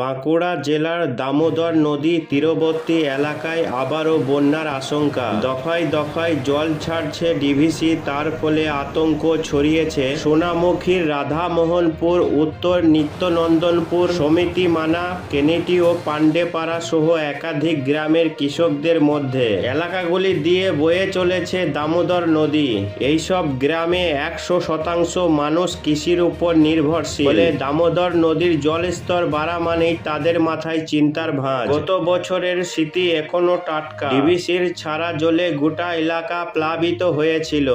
বাঁকুড়া জেলার দামোদর নদী তীরবর্তী এলাকায় আবারও বন্যার আশঙ্কা। দফায় দফায় জল ছাড়ছে ডিভিসি, তার ফলে আতঙ্ক ছড়িয়েছে সোনামুখীর রাধামোহনপুর, উত্তর নিত্যনন্দনপুর সমিতি মানা কেনেটি ও পাণ্ডেপাড়া সহ একাধিক গ্রামের কৃষকদের মধ্যে। এলাকাগুলি দিয়ে বয়ে চলেছে দামোদর নদী। এইসব গ্রামে একশো শতাংশ মানুষ কৃষির উপর নির্ভরশীল। দামোদর নদীর জলস্তর বাড়া মানেই তাদের মাথায় চিন্তার ভাঁজ। গত বছরের স্মৃতি এখনও টাটকা। ডিবিসির ছাড়া জলে গোটা এলাকা প্লাবিত হয়েছিল।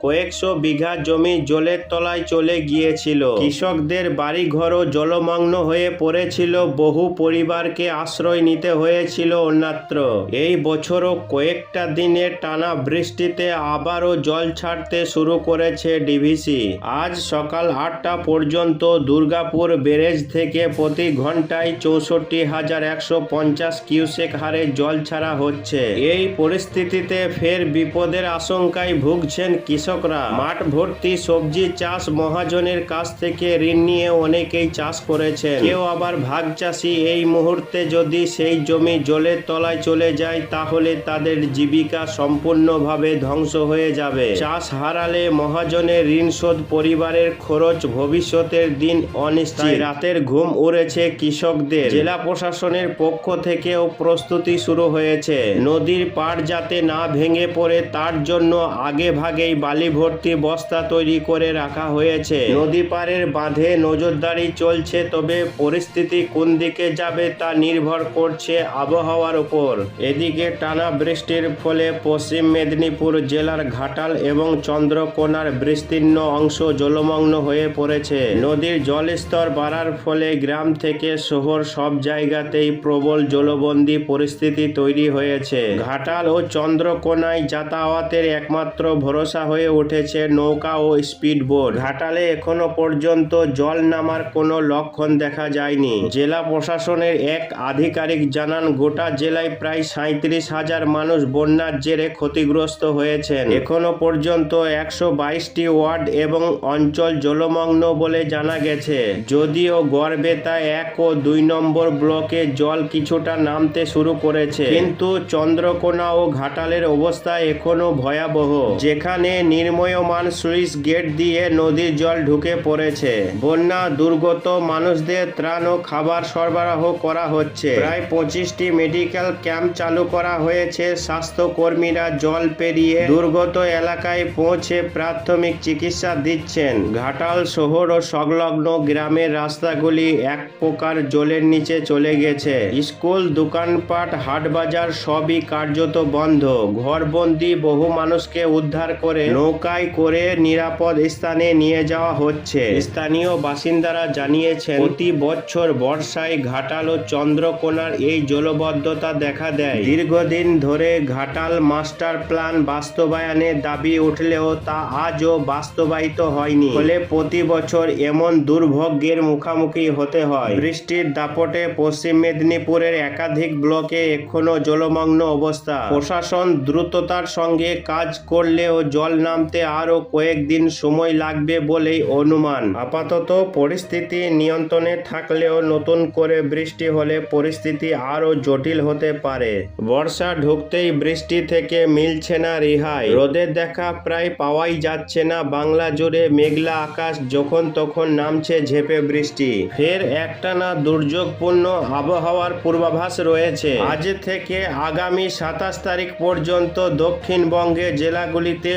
কয়েকশো বিঘা জমি জলের তলায় চলে গিয়েছিল। কৃষকদের বাড়িঘরও জলমগ্ন হয়ে পড়েছিল। বহু পরিবারকে আশ্রয় নিতে হয়েছিল অন্যত্র। এই বছরও কয়েকটা দিনের টানা বৃষ্টিতে আবারও জল ছাড়তে শুরু করেছে ডিভিসি। আজ সকাল আটটা পর্যন্ত দুর্গাপুর ব্যারেজ থেকে প্রতি ঘন্টায় চৌষট্টি হাজার একশো পঞ্চাশ কিউসেক হারে জল ছাড়া হচ্ছে। এই পরিস্থিতিতে ফের বিপদের আশঙ্কায় ভুগছেন কৃষকরা। মাঠ ভর্তি সবজি চাষ মহাজনের কাছ থেকে ঋণ নিয়ে অনেকেই চাষ করেছেন। কেউ আবার ভাগ চাষি এই মুহূর্তে যদি সেই জমি জলের তলায় চলে যায় তাহলে তাদের জীবিকা সম্পূর্ণভাবে ধ্বংস হয়ে যাবে। চাষ হারালে মহাজনের ঋণ শোধ পরিবারের খরচ ভবিষ্যতের দিন অনিশ্চিত। রাতের ঘুম উড়েছে কৃষকদের। জেলা প্রশাসনের পক্ষ থেকেও প্রস্তুতি শুরু হয়েছে। নদীর পাড় যাতে না ভেঙে পড়ে তার জন্য আগে ভাগেই বালি ভর্তি বস্তা তৈরি করে রাখা হয়েছে। নদী পাড়ের বাঁধে নজরদারি চলছে, তবে পরিস্থিতি কোন দিকে যাবে তা নির্ভর করছে আবহাওয়ার উপর। এদিকে টানা বৃষ্টির ফলে পশ্চিম মেদিনীপুর জেলার ঘাটাল এবং চন্দ্রকোনার বিস্তীর্ণ অংশ জলমগ্ন হয়ে পড়েছে। নদীর জলস্তর বাড়ার ফলে গ্রাম থেকে শহর সব জায়গাতেই প্রবল জলবন্দী পরিস্থিতি তৈরি হয়েছে। ঘাটাল ও চন্দ্রকোনায় যাতায়াতের একমাত্র ভরসা হয়ে উঠেছে নৌকা ও স্পিড বোট ঘাটালে এখনও পর্যন্ত জল নামার কোনো লক্ষণ দেখা যায়নি। জেলা প্রশাসনের এক আধিকারিক জানান, গোটা জেলায় প্রায় সাঁত্রিশ হাজার মানুষ বন্যার জেরে ক্ষতিগ্রস্ত হয়েছেন। এখনও পর্যন্ত একশো বাইশটি ওয়ার্ড এবং অঞ্চল জলমগ্ন বলে জানা গেছে। যদিও গড়বেতা এক ও দুই নম্বর ব্লকে জল কিছুটা নামতে শুরু করেছে। কিন্তু চন্দ্রকোনা ও ঘাটালের অবস্থা এখনও ভয়াবহ। যেখানে নির্ময়মান সুইচ গেট দিয়ে নদীর জল ঢুকে পড়েছে। বন্যা দুর্গত মানুষদের ত্রাণ ও খাবার সরবরাহ করা হচ্ছে। প্রায় পঁচিশটি মেডিকেল ক্যাম্প চালু করা হয়েছে। স্বাস্থ্যকর্মীরা জল পেরিয়ে দুর্গত এলাকায় পৌঁছে প্রাথমিক চিকিৎসা দিচ্ছেন। ঘাটাল শহর ও সংলগ্ন গ্রামের রাস্তাগুলি এক প্রকার জলের নিচে চলে গেছে। স্কুল, দোকানপাট, হাটবাজার সবই কার্যত বন্ধ। ঘরবন্দি বহু মানুষকে উদ্ধার করে নৌকায় করে নিরাপদ স্থানে নিয়ে যাওয়া হচ্ছে। স্থানীয় বাসিন্দারা জানিয়েছেন, প্রতি বছর বর্ষায় ঘাটাল ও চন্দ্রকোনার এই জলবদ্ধতা দেখা দেয়। দীর্ঘদিন ধরে ঘাটাল মাস্টার প্ল্যান বাস্তবায়নের দাবি উঠলেও তা আজও বাস্তবায়িত হয়নি। ফলে প্রতি বছর এমন দুর্ভোগ্যের মুখোমুখি হতে হয়। বৃষ্টির দাপটে পশ্চিম মেদিনীপুরের একাধিক ব্লকে এখনও জলমগ্ন অবস্থা। প্রশাসন দ্রুততার সঙ্গে কাজ করলেও জল নামতে আরও কয়েকদিন সময় লাগবে বলেই অনুমান। আপাতত পরিস্থিতি নিয়ন্ত্রণে থাকলেও নতুন করে বৃষ্টি হলে পরিস্থিতি আরও জটিল হতে পারে। বর্ষা ঢুকতেই বৃষ্টি থেকে মিলছে না রেহাই। রোদের দেখা প্রায় পাওয়াই যাচ্ছে না। বাংলা জুড়ে মেঘলা আকাশ যখন তখন নামছে ঝেপে বৃষ্টি। ফের একটানা দুর্যোগপূর্ণ আবহাওয়ার পূর্বাভাস রয়েছে। আজ থেকে আগামী সাতাশ তারিখ পর্যন্ত দক্ষিণবঙ্গের জেলাগুলিতে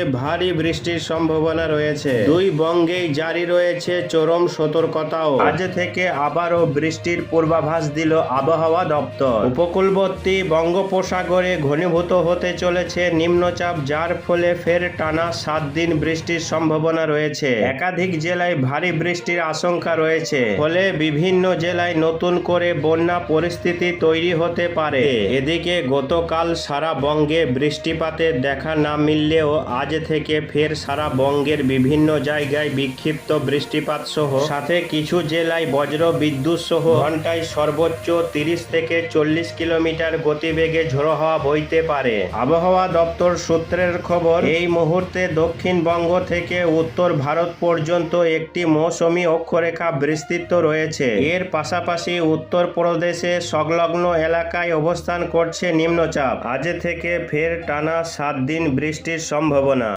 বৃষ্টির সম্ভাবনা রয়েছে। দুই বঙ্গেই জারি রয়েছে চরম সতর্কতাও। আজ থেকে আবারও বৃষ্টির পূর্বাভাস দিল আবহাওয়া দপ্তর। উপকূলবর্তী বঙ্গোপসাগরে ঘনীভূত হতে চলেছে নিম্নচাপ, যার ফলে ফের টানা সাত দিন বৃষ্টির সম্ভাবনা রয়েছে। একাধিক জেলায় ভারী বৃষ্টির আশঙ্কা রয়েছে। ফলে বিভিন্ন জেলায় নতুন করে বন্যা পরিস্থিতি তৈরি হতে পারে। এদিকে গতকাল সারা বঙ্গে বৃষ্টিপাতের দেখা না মিললেও আজ থেকে ফের সারা বঙ্গের বিভিন্ন জায়গায় বিক্ষিপ্ত বৃষ্টিপাত সহ সাথে কিছু জেলায় বজ্র বিদ্যুৎ সহ ঘন্টায় সর্বোচ্চ তিরিশ থেকে চল্লিশ কিলোমিটার গতিবেগে ঝোড়ো হওয়া বইতে পারে। আবহাওয়া দপ্তর সূত্রের খবর, এই মুহূর্তে দক্ষিণবঙ্গ থেকে উত্তর ভারত পর্যন্ত একটি মৌসুমি অক্ষরেখা বিস্তৃত রয়েছে। এর পাশাপাশি উত্তর প্রদেশে সংলগ্ন এলাকায় অবস্থান করছে নিম্নচাপ। আজ থেকে ফের টানা সাত দিন বৃষ্টির সম্ভাবনা।